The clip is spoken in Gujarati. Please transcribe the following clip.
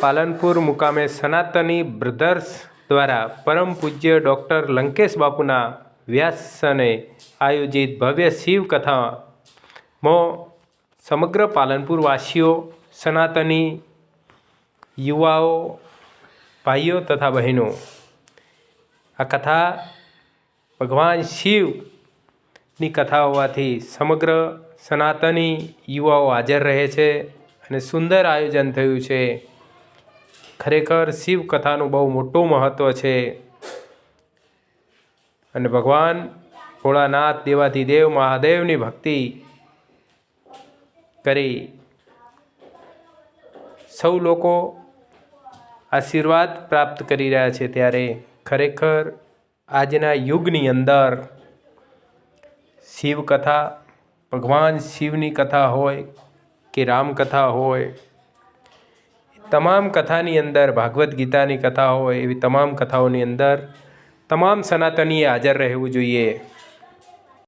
પાલનપુર મુકામે સનાતની બ્રધર્સ દ્વારા પરમ પૂજ્ય ડૉક્ટર લંકેશ બાપુના વ્યાસને આયોજિત ભવ્ય શિવ કથામાં સમગ્ર પાલનપુર વાસીઓ, સનાતની યુવાઓ, ભાઈઓ તથા બહેનો, આ કથા ભગવાન શિવની કથા હોવાથી સમગ્ર સનાતની યુવાઓ હાજર રહે છે અને સુંદર આયોજન થયું છે. ખરેખર શિવ કથાનું બહુ મોટું મહત્ત્વ છે. અને ભગવાન ભોળાનાથ, દેવાધિદેવ, મહાદેવની ભક્તિ કરી સૌ લોકો આશીર્વાદ પ્રાપ્ત કરી રહ્યા છે ત્યારે ખરેખર આજના યુગની અંદર શિવકથા ભગવાન શિવની કથા હોય કે રામકથા હોય તમામ કથાની અંદર, ભાગવદ્ ગીતાની કથા હોય, એવી તમામ કથાઓની અંદર તમામ સનાતનીએ હાજર રહેવું જોઈએ.